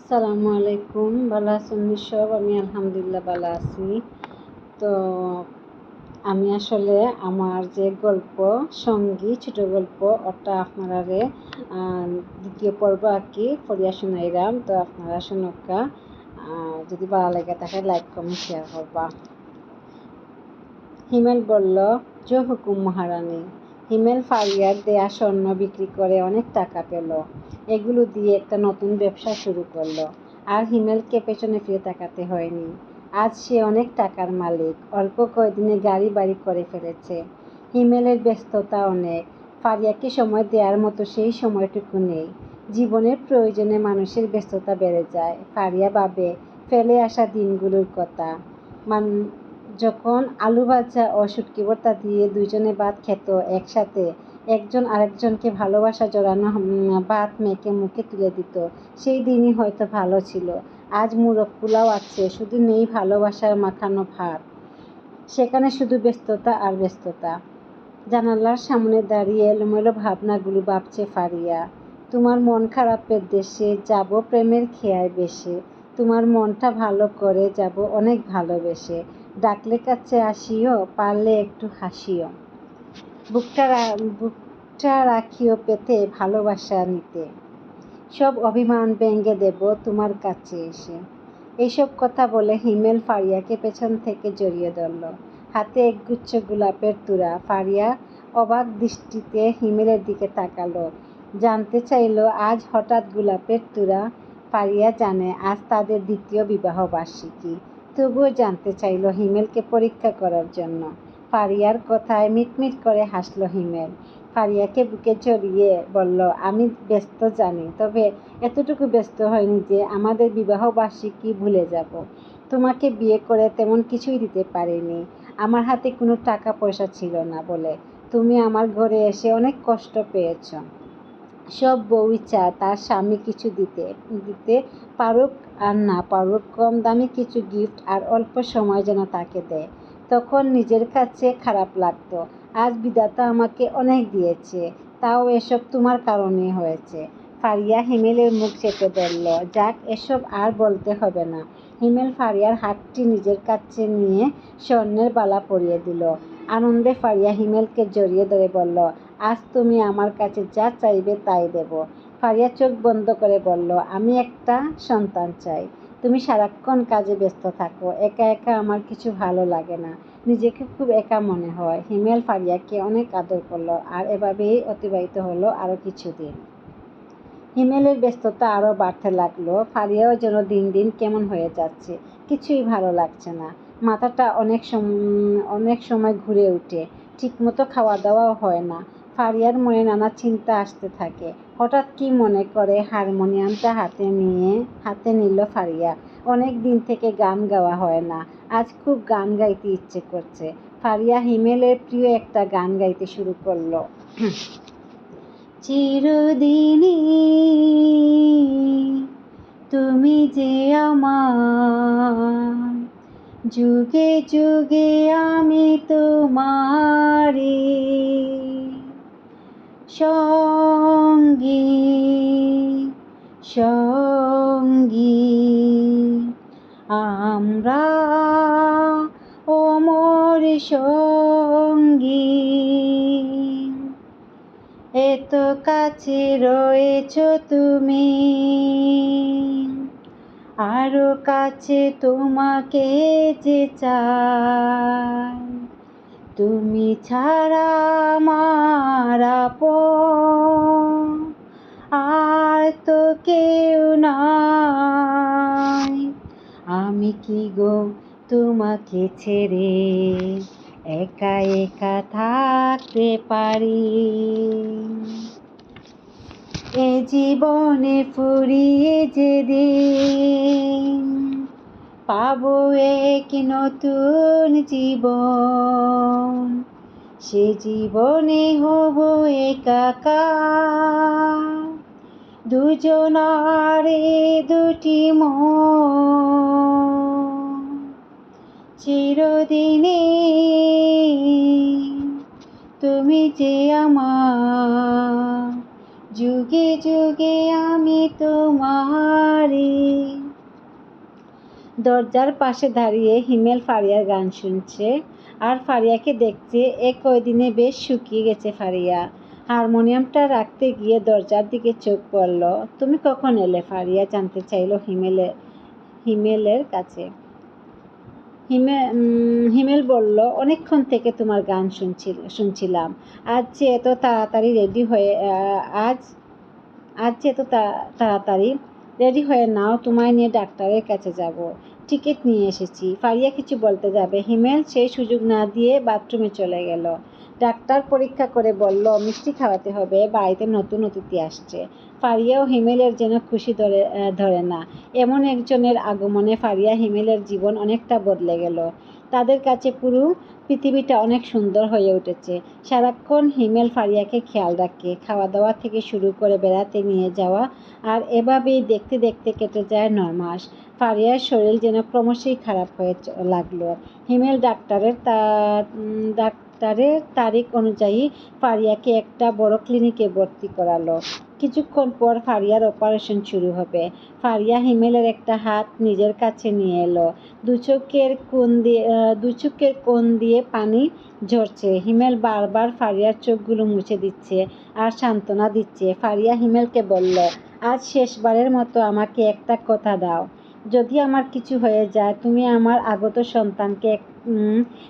আসসালামু আলাইকুম। ভালো আছেন সব আমি আলহামদুলিল্লাহ ভালো আছি। তো আমি আসলে আমার যে গল্প, সঙ্গী, ছোট গল্প, ওটা আপনারা দ্বিতীয় পর্ব আর কি পড়িয়া শুনাইলাম। তো আপনারা শুনকা যদি ভালো লাগে তাকে লাইক, কমেন্ট, শেয়ার করবা। হিমেল বলল জো হুকুম মহারানী। হিমেল ফারিয়ার দেয়া স্বর্ণ বিক্রি করে অনেক টাকা পেল। এগুলো দিয়ে একটা নতুন ব্যবসা শুরু করল। আর হিমেলকে পেছনে ফিরে তাকাতে হয়নি। আজ সে অনেক টাকার মালিক। অল্প কয়েকদিনে গাড়ি বাড়ি করে ফেলেছে। হিমেলের ব্যস্ততা অনেক। ফারিয়াকে সময় দেওয়ার মতো সেই সময়টুকু নেই। জীবনের প্রয়োজনে মানুষের ব্যস্ততা বেড়ে যায়। ফারিয়া ভাবে ফেলে আসা দিনগুলোর কথা। মান যখন আলু ভাজা ও শুটকি ভর্তা দিয়ে দুইজনে ভাত খেত একসাথে, একজন আরেকজনকে ভালোবাসা জড়ানো ভাত মেখে মুখে তুলে দিত। সেই দিনই হয়তো ভালো ছিল। আজ মুরগ পোলাও আছে, শুধু নেই ভালোবাসার মাখানো ভাত। সেখানে শুধু ব্যস্ততা আর ব্যস্ততা। জানালার সামনে দাঁড়িয়ে এলোমেলো ভাবনাগুলো ভাবছে ফারিয়া। তোমার মন খারাপের দেশে যাব প্রেমের খেয়ায় বেশে। তোমার মনটা ভালো করে যাব অনেক ভালোবেসে। ডাকলে কাছে আসিও, পারলে একটু হাসিও। বুকটা বুকটা রাখিও পেতে, ভালোবাসা নিতে। সব অভিমান ব্যঙ্গে দেব তোমার কাছে এসে। এইসব কথা বলে হিমেল ফারিয়াকে পেছন থেকে জড়িয়ে ধরল। হাতে একগুচ্ছ গোলাপের তুরা। ফারিয়া অবাক দৃষ্টিতে হিমেলের দিকে তাকালো। জানতে চাইল, আজ হঠাৎ গোলাপের তুরা ফারিয়া জানে, আজ তাদের দ্বিতীয় বিবাহ বার্ষিকী তবুও জানতে চাইল হিমেলকে পরীক্ষা করার জন্য। ফারিয়ার কথায় মিটমিট করে হাসল হিমেল। ফারিয়াকে বুকে জড়িয়ে বলল, আমি ব্যস্ত জানি, তবে এতটুকু ব্যস্ত হয়নি যে আমাদের বিবাহ বার্ষিকী ভুলে যাব। তোমাকে বিয়ে করে তেমন কিছুই দিতে পারিনি। আমার হাতে কোনো টাকা পয়সা ছিল না বলে। তুমি আমার ঘরে এসে অনেক কষ্ট পেয়েছ। সব বউই চায় তার স্বামী কিছু দিতে দিতে পারুক আর না পারুক কম দামি কিছু গিফট আর অল্প সময় যেন তাকে দেয়। তখন নিজের কাছে খারাপ লাগতো। আজ বিধাতা আমাকে অনেক দিয়েছে। তাও এসব তোমার কারণে হয়েছে। ফারিয়া হিমেলের মুখ চেপে ধরল, যাক, এসব আর বলতে হবে না। হিমেল ফারিয়ার হাতটি নিজের কাছে নিয়ে স্বর্ণের বালা পরিয়ে দিল। আনন্দে ফারিয়া হিমেলকে জড়িয়ে ধরে বলল, আজ তুমি আমার কাছে যা চাইবে তাই দেব। ফারিয়া চোখ বন্ধ করে বলল, আমি একটা সন্তান চাই। তুমি সারাক্ষণ কাজে ব্যস্ত থাকো। একা একা আমার কিছু ভালো লাগে না। নিজেকে খুব একা মনে হয়। হিমেল ফারিয়াকে অনেক আদর করল আর এভাবেই অতিবাহিত হলো আরও কিছুদিন। হিমেলের ব্যস্ততা আরও বাড়তে লাগল। ফারিয়াও যেন দিন দিন কেমন হয়ে যাচ্ছে। কিছুই ভালো লাগছে না। মাথাটা অনেক অনেক সময় ঘুরে উঠে ঠিকমতো খাওয়া দাওয়াও হয় না। ফারিয়ার মনে নানা চিন্তা আসতে থাকে। হঠাৎ কি মনে করে হারমোনিয়ামটা হাতে নিয়ে, হাতে নিল ফারিয়া। অনেক দিন থেকে গান গাওয়া হয় না। আজ খুব গান গাইতে ইচ্ছে করছে। ফারিয়া হিমেলের প্রিয় একটা গান গাইতে শুরু করল। চিরদিনই তুমি যে আমার, যুগে যুগে আমি তোমারি সঙ্গী সঙ্গী। আমরা অমর সঙ্গী। এত কাছে রয়েছ তুমি, আরও কাছে তোমাকে যে চাই। তুমি ছাড়া মারা কি গো তোমাকে ছেড়ে একা একা থাকতে পারি? এ জীবনে ফুরিয়ে যে দিন পাবো এক নতুন জীবন। সে জীবনে হব একাকার। দুজনারে দুটি মন। চিরদিনে তুমি যে আমার, যুগে যুগে আমি তোমারি। দরজার পাশে দাঁড়িয়ে হিমেল ফারিয়ার গান শুনছে, আর ফারিয়াকে দেখতে এ কয়দিনে বেশ শুকিয়ে গেছে ফারিয়া। হারমোনিয়ামটা রাখতে গিয়ে দরজার দিকে চোখ পড়ল। তুমি কখন এলে ফারিয়া জানতে চাইলো হিমেলের হিমেলের কাছে? হিমে হিমেল বলল, অনেকক্ষণ থেকে তোমার গান শুনছিল, শুনছিলাম। আজ যে এত তাড়াতাড়ি রেডি হয়ে আজ আজ যে এত তাড়াতাড়ি রেডি হয়ে নাও, তোমায় নিয়ে ডাক্তারের কাছে যাব। টিকিট নিয়ে এসেছি। ফারিয়া কিছু বলতে যাবে। হিমেল সেই সুযোগ না দিয়ে বাথরুমে চলে গেল। ডাক্তার পরীক্ষা করে বলল মিষ্টি খাওয়াতে হবে বাড়িতে নতুন অতিথি আসছে। ফারিয়া ও হিমেলের যেন খুশি ধরে ধরে না। এমন একজনের আগমনে ফারিয়া হিমেলের জীবন অনেকটা বদলে গেল। তাদের কাছে পুরো পৃথিবীটা অনেক সুন্দর হয়ে উঠেছে। সারাক্ষণ হিমেল ফারিয়াকে খেয়াল রাখে। খাওয়া দাওয়া থেকে শুরু করে বেড়াতে নিয়ে যাওয়া আর এভাবেই দেখতে দেখতে কেটে যায় নয় মাস। ফারিয়ার শরীর যেন ক্রমশই খারাপ হয়ে লাগল। হিমেল ডাক্তারের তার উম, ডাক্তারের তারিখ অনুযায়ী ফারিয়াকে একটা বড় ক্লিনিকে ভর্তি করালো। কিছুক্ষণ পর ফারিয়ার অপারেশন শুরু হবে। ফারিয়া হিমেলের একটা হাত নিজের কাছে নিয়ে এলো। দু চোখের কোণ দিয়ে আহ, দু চোখের কোণ দিয়ে পানি ঝরছে। হিমেল বারবার ফারিয়ার চোখগুলো মুছে দিচ্ছে আর সান্ত্বনা দিচ্ছে। ফারিয়া হিমেলকে বলল আজ শেষবারের মতো আমাকে একটা কথা দাও। যদি আমার কিছু হয়ে যায়, তুমি আমার আগত সন্তানকে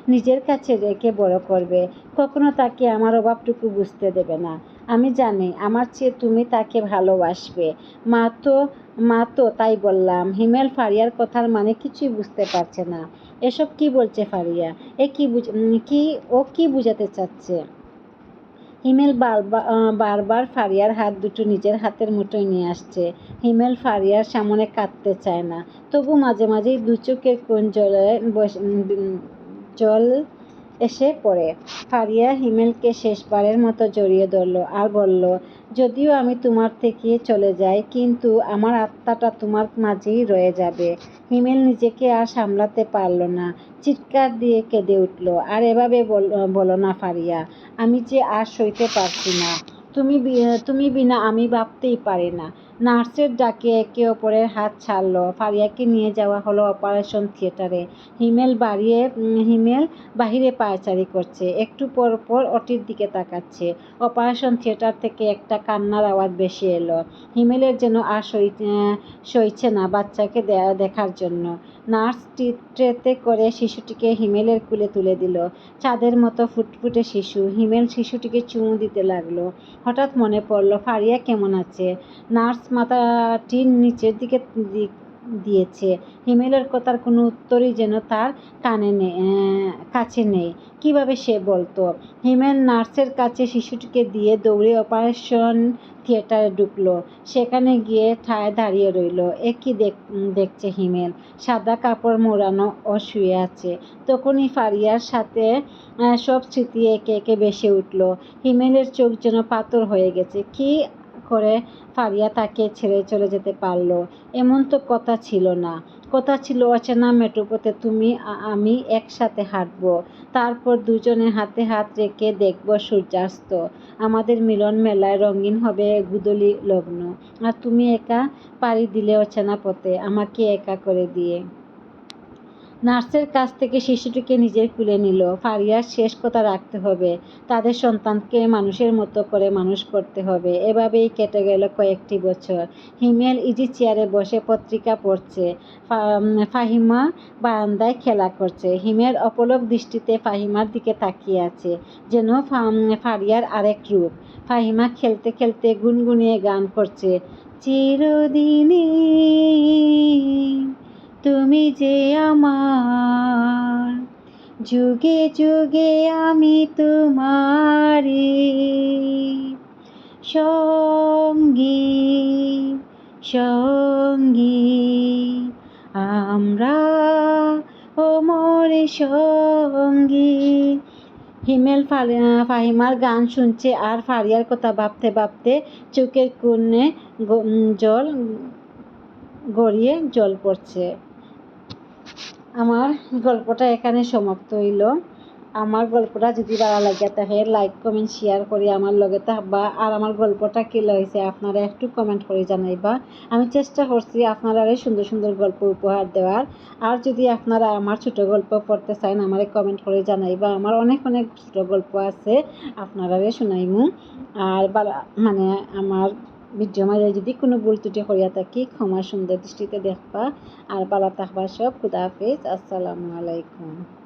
নিজের কাছে রেখে বড় করবে। কখনো তাকে আমার অভাবটুকু বুঝতে দেবে না। আমি জানি, আমার চেয়ে তুমি তাকে ভালোবাসবে। মা তো মা তো তাই বললাম, হিমেল ফারিয়ার কথার মানে কিছুই বুঝতে পারছে না। এসব কি বলছে ফারিয়া? এ কি বুঝ কি, ও কি বুঝাতে চাচ্ছে? হিমেল বারবার ফারিয়ার হাত দুটো নিজের হাতের মুঠোয় নিয়ে আসছে। হিমেল ফারিয়ার সামনে কাঁদতে চায় না। তবু মাঝে মাঝেই দু চোখের কোন জলে জল এসে পড়ে। ফারিয়া হিমেলকে শেষবারের মতো জড়িয়ে ধরলো আর বলল, যদিও আমি তোমার থেকে চলে যাই, কিন্তু আমার আত্মাটা তোমার মাঝেই রয়ে যাবে। হিমেল নিজেকে আর সামলাতে পারল না। চিৎকার দিয়ে কেঁদে উঠল, আর এভাবে বল- না ফারিয়া, আমি যে আর সইতে পারছি না। তুমি তুমি বিনা আমি ভাবতেই পারি না। নার্সের ডাকে একে অপরের হাত ছাড়লো। ফারিয়াকে নিয়ে যাওয়া হলো অপারেশন থিয়েটারে। হিমেল বাড়িয়ে, হিমেল বাহিরে পায়চারি করছে। একটু পর পর অটির দিকে তাকাচ্ছে। অপারেশন থিয়েটার থেকে একটা কান্নার আওয়াজ বেশি এলো। হিমেলের যেন আর সই সইছে না বাচ্চাকে দেখার জন্য। নার্স ট্রেতে করে শিশুটিকে হিমেলের কুলে তুলে দিল। চাঁদের মতো ফুটফুটে শিশু। হিমেল শিশুটিকে চুমু দিতে লাগল। হঠাৎ মনে পড়ল, ফারিয়া কেমন আছে? নার্স মাথাটির নিচের দিকে দিয়েছে। হিমেলের কথার কোনো উত্তরই যেন তার কানে নেই কাছে নেই। কীভাবে সে বলতো? হিমেল নার্সের কাছে শিশুটিকে দিয়ে দৌড়ে অপারেশন থিয়েটারে ঢুকলো। সেখানে গিয়ে ঠায় দাঁড়িয়ে রইল। এ কি দেখ- দেখছে হিমেল? সাদা কাপড় মোড়ানো ও শুয়ে আছে। তখনই ফারিয়ার সাথে সব স্মৃতি একে একে ভেসে উঠল। হিমেলের চোখ যেন পাথর হয়ে গেছে। কি করে ফারিয়া তাকে ছেড়ে চলে যেতে পারল। এমন তো কথা ছিল না। কথা ছিল অচেনা মেট্রোপথে তুমি আমি একসাথে হাঁটবো। তারপর দুজনে হাতে হাত রেখে দেখব সূর্যাস্ত। আমাদের মিলন মেলায় রঙিন হবে গুদলি লগ্ন। আর তুমি একা পাড়ি দিলে অচেনা পথে, আমাকে একা করে দিয়ে। নার্সের কাছ থেকে শিশুটিকে নিজের কুলে নিল। ফারিয়ার শেষ কথা রাখতে হবে। তাদের সন্তানকে মানুষের মতো করে মানুষ করতে হবে। এভাবেই কেটে গেল কয়েকটি বছর। হিমেল ইজি চেয়ারে বসে পত্রিকা পড়ছে। ফাহিমা বারান্দায় খেলা করছে। হিমেল অপলক দৃষ্টিতে ফাহিমার দিকে তাকিয়ে আছে, যেন ফারিয়ার আরেক রূপ। ফাহিমা খেলতে খেলতে গুনগুনিয়ে গান করছে, চিরদিনই তুমি যে আমার, যুগে যুগে আমি তোমারি সঙ্গী সঙ্গী। আমরা ওমর সঙ্গী। হিমেল ফাহিমার গান শুনছে আর ফারিয়ার কথা ভাবতে ভাবতে চোখের কোণে জল গড়িয়ে জল পড়ছে। আমার গল্পটা এখানে সমাপ্ত হইল। আমার গল্পটা যদি ভালো লাগে তাহলে লাইক কমেন্ট শেয়ার করি আমার লগে থাকবা। আর আমার গল্পটা কি লইছে আপনারা একটু কমেন্ট করে জানাইবা। আমি চেষ্টা করছি আপনারা সুন্দর সুন্দর গল্প উপহার দেওয়ার। আর যদি আপনারা আমার ছোট গল্প পড়তে চান, আমারে কমেন্ট করে জানাইবা। আমার অনেক অনেক ছোট গল্প আছে, আপনারা শুনাইমু। আর মানে আমার ভিডিও মাঝে যদি কোনো ভুল ত্রুটি করিয়া থাকি, ক্ষমা সুন্দর দৃষ্টিতে দেখবা আর পালা থাকবা সব। খুদা হাফিজ। আসসালামু আলাইকুম।